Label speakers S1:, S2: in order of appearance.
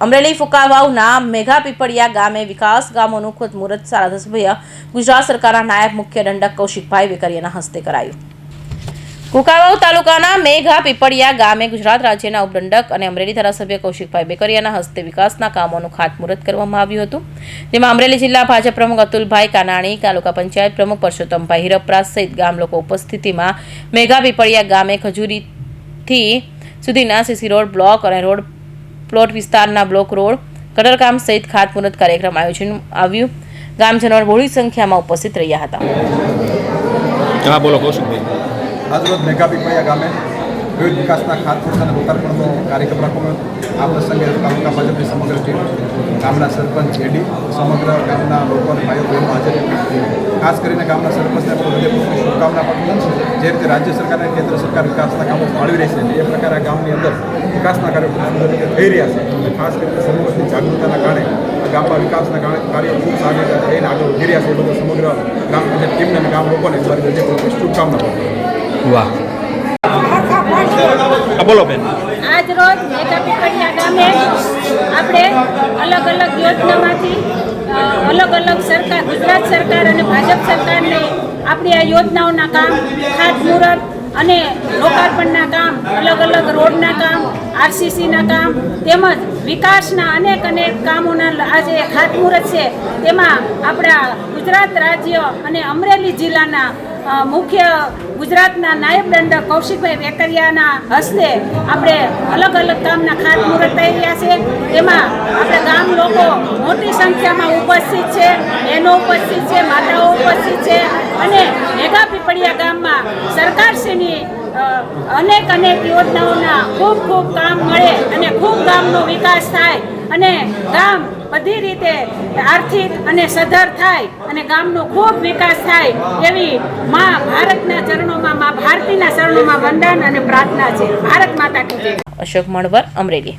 S1: અમરેલી ફુકાવાવના મેઘા પીપળિયા ગામે વિકાસ ગામોનું ખુદમુહૂર્ત ધારાસભ્ય ગુજરાત સરકારના નાયબ મુખ્ય દંડક કૌશિકભાઈ વેકરિયાના હસ્તે કરાયું. કુકાવાવ તાલુકાના મેઘા પીપળિયા ગામે ગુજરાત રાજ્યના ઉપદંડક અને અમરેલી ધારાસભ્ય કૌશિકભાઈ બેકરિયાના હસ્તે વિકાસના કામોનું ખાતમુહૂર્ત કરવામાં આવ્યું હતું. જેમાં અમરેલી જિલ્લા ભાજપ પ્રમુખ અતુલભાઈ કાનાણી, તાલુકા પંચાયત પ્રમુખ પરસોત્તમભાઈ હિરપરા સહિત ગામ લોકો ઉપસ્થિતિમાં મેઘા પીપળિયા ગામે ખજૂરીથી સુધીના સીસી રોડ બ્લોક અને રોડ પ્લોટ વિસ્તારના બ્લોક રોડ કટરકામ સહિત ખાતમુહૂર્ત કાર્યક્રમ આયોજન આવ્યું. ગામજનો બહોળી સંખ્યામાં ઉપસ્થિત રહ્યા હતા.
S2: હા બોલો કૌશિકભાઈ
S3: આજરોજ મેઘા ગામે વિવિધ વિકાસના ખાતમુહૂર્ત અને લોકાર્પણનો કાર્યક્રમ રાખવામાં આ પ્રસંગે તાલુકા ભાજપની સમગ્ર ટીમ ગામના સરપંચ એડી સમગ્ર ગામના લોકો અને ભાઈઓ બહેનો હાજર હતી. ખાસ કરીને ગામના સરપંચને પણ શુભકામના પાઠવું છું જે રીતે રાજ્ય સરકાર અને કેન્દ્ર સરકાર વિકાસના કામો ફાળવી રહી છે એ પ્રકારે આ ગામની અંદર વિકાસના કાર્યો સુંદર રીતે થઈ રહ્યા છે. અને ખાસ કરીને સમૂહની જાગૃતતાના કારણે ગામમાં વિકાસના કારણે કાર્યો ખૂબ સારી રીતે થઈને આગળ વધી રહ્યા છે. એ બધું સમગ્ર ગ્રામ પંચાયત ટીમને અને ગામ લોકોને મારી હૃદયપૂર્વકની શુભકામના પાઠવું.
S2: વાહ. બોલો બેન.
S4: આજ રોજ મેઘા પીપળિયા ગામે આપણે અલગ અલગ યોજનામાંથી અલગ અલગ સરકાર, ગુજરાત સરકાર અને ભાજપ સરકારની આપણી આ યોજનાઓના કામ ખાતમુહૂર્ત અને લોકાર્પણના કામ, અલગ અલગ રોડના કામ, આરસીસીના કામ, તેમજ વિકાસના અનેક અનેક કામોના આજે ખાતમુહૂર્ત છે, તેમાં આપણા ગુજરાત રાજ્ય અને અમરેલી જિલ્લાના મુખ્ય ગુજરાતના નાયબ દંડક કૌશિકભાઈ વેકરિયાના હસ્તે આપણે અલગ અલગ કામના ખાતમુહૂર્ત થઈ રહ્યા છે. તેમાં આપણે ગામ લોકો મોટી સંખ્યામાં ઉપસ્થિત છે, બહેનો ઉપસ્થિત છે, માતાઓ ઉપસ્થિત છે અને મેઘા પીપળિયા ગામમાં સરકારશ્રીની અનેક અનેક યોજનાઓના ખૂબ ખૂબ કામ મળે અને ખૂબ ગામનો વિકાસ થાય અને ગામ બધી રીતે આર્થિક અને સધર થાય અને ગામનો ખૂબ વિકાસ થાય એવી મા ભારતના ચરણોમાં, મા ભારતીના ચરણોમાં વંદન અને પ્રાર્થના છે. ભારત માતા કી
S1: અશોક મણવર, અમરેલી.